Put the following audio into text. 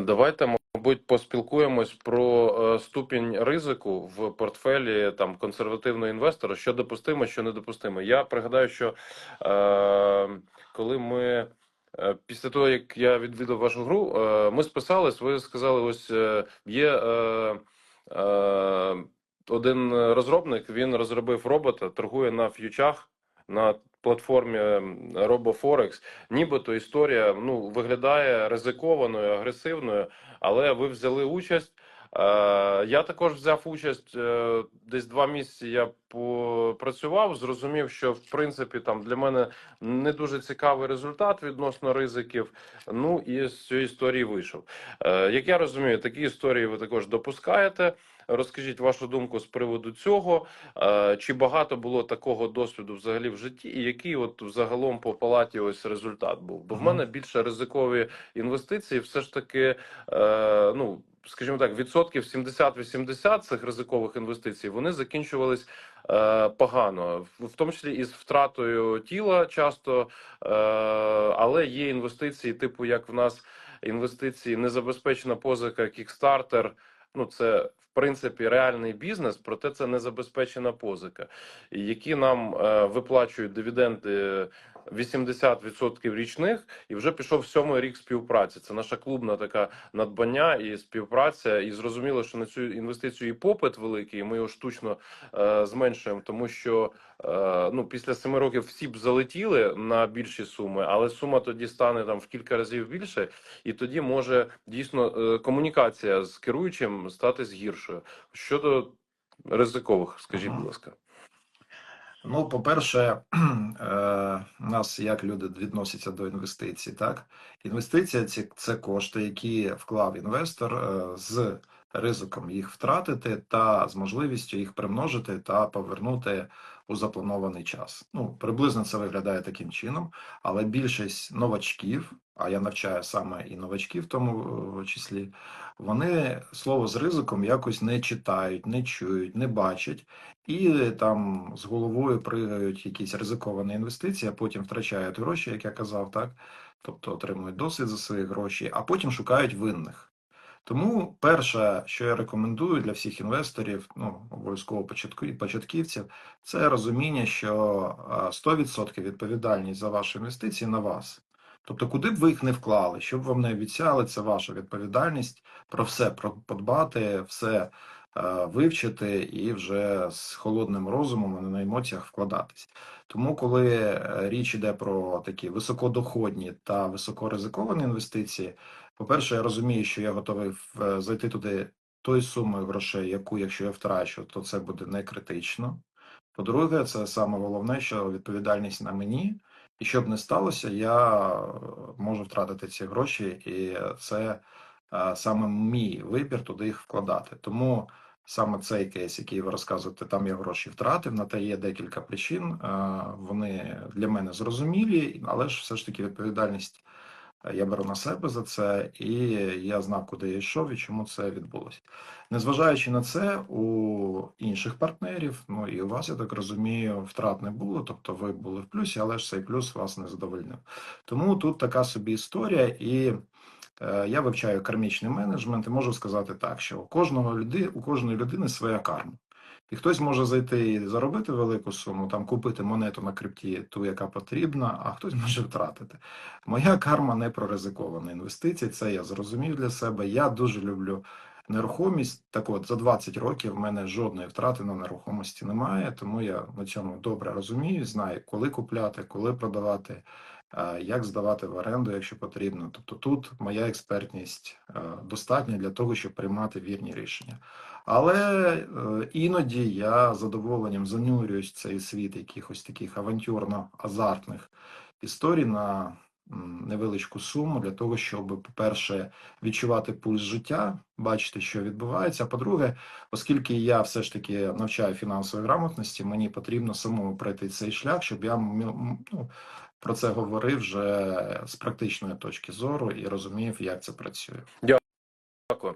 Давайте, мабуть, поспілкуємось про е, ступінь ризику в портфелі там консервативного інвестора, що допустимо, що недопустимо. Я пригадаю, що е, коли ми е, після того, як я відвідав вашу гру, е, ми списались. Ви сказали, ось є е, е, один розробник. Він розробив робота, торгує на ф'ючах на платформі RoboForex. Нібито історія ну виглядає ризикованою, агресивною, але ви взяли участь. Е, Я також взяв участь е, десь два місяці. Я попрацював, зрозумів, що в принципі там для мене не дуже цікавий результат відносно ризиків. Ну і з цієї історії вийшов. Е, Як я розумію, такі історії ви також допускаєте. Розкажіть вашу думку з приводу цього. Е, Чи багато було такого досвіду взагалі в житті, і який от взагалом по палаті ось результат був? Бо в мене більше ризикові інвестиції, все ж таки, е, ну скажімо так, відсотків 70-80 цих ризикових інвестицій вони закінчувались е, погано, в тому числі із втратою тіла часто, е, але є інвестиції, типу як в нас інвестиції, незабезпечена позика, Kickstarter, Ну, це в принципі реальний бізнес, проте це не забезпечена позика, які нам е, виплачують дивіденди 80% річних, і вже пішов сьомий рік співпраці. Це наша клубна така надбання і співпраця. І зрозуміло, що на цю інвестицію і попит великий. і Ми його штучно е, зменшуємо, тому що е, ну після семи років всі б залетіли на більші суми, але сума тоді стане там в кілька разів більше, і тоді може дійсно е, комунікація з керуючим стати гіршою. Щодо ризикових, скажіть, будь ласка. Ну, по-перше, е, нас як люди відносяться до інвестицій, так? Інвестиція це, кошти, які вклав інвестор е, з ризиком їх втратити та з можливістю їх примножити та повернути у запланований час. Ну, приблизно це виглядає таким чином, але більшість новачків, а я навчаю саме і новачків в тому е, числі, вони слово з ризиком якось не читають, не чують, не бачать і там з головою пригають якісь ризиковані інвестиції, а потім втрачають гроші, як я казав, так тобто отримують досвід за свої гроші, а потім шукають винних. Тому перше, що я рекомендую для всіх інвесторів, ну обов'язково початку- початківців, це розуміння, що а, 100% відповідальність за ваші інвестиції на вас. Тобто, куди б ви їх не вклали, щоб вам не обіцяли, це ваша відповідальність про все про подбати, все вивчити і вже з холодним розумом, а не на емоціях вкладатись. Тому, коли е, річ йде про такі високодоходні та високоризиковані інвестиції, по-перше, я розумію, що я готовий зайти туди тою сумою грошей, яку, якщо я втрачу, то це буде не критично. По-друге, це саме головне, що відповідальність на мені, і щоб не сталося, я е, можу втратити ці гроші, і це е, саме мій вибір туди їх вкладати. Тому саме цей кейс, який ви розказуєте, там я гроші втратив, на те є декілька причин. е, Вони для мене зрозумілі, але ж все ж таки відповідальність е, я беру на себе за це, і я знав, куди я йшов і чому це відбулося. Незважаючи на це, у інших партнерів, ну і у вас, я так розумію, втрат не було, тобто ви були в плюсі, але ж цей плюс вас не задовольнив. Тому тут така собі історія, і я вивчаю кармічний менеджмент і можу сказати так, що у кожного люди, у кожної людини своя карма. І хтось може зайти і заробити велику суму, там купити монету на крипті, ту, яка потрібна, а хтось може втратити. Моя карма не про ризиковані інвестиції, це я зрозумів для себе. Я дуже люблю нерухомість. Так от, за 20 років в мене жодної втрати на нерухомості немає, тому я на цьому добре розумію, знаю, коли купляти, коли продавати, е, як здавати в оренду, якщо потрібно. Тобто тут моя експертність достатня для того, щоб приймати вірні рішення. Але е, іноді я з задоволенням занурююсь цей світ якихось таких авантюрно-азартних історій на невеличку суму для того, щоб, по-перше, відчувати пульс життя, бачити, що відбувається. А по-друге, оскільки я все ж таки навчаю фінансової грамотності, мені потрібно самому пройти цей шлях, щоб я ну, про це говорив вже з практичної точки зору і розумів, як це працює. Дякую.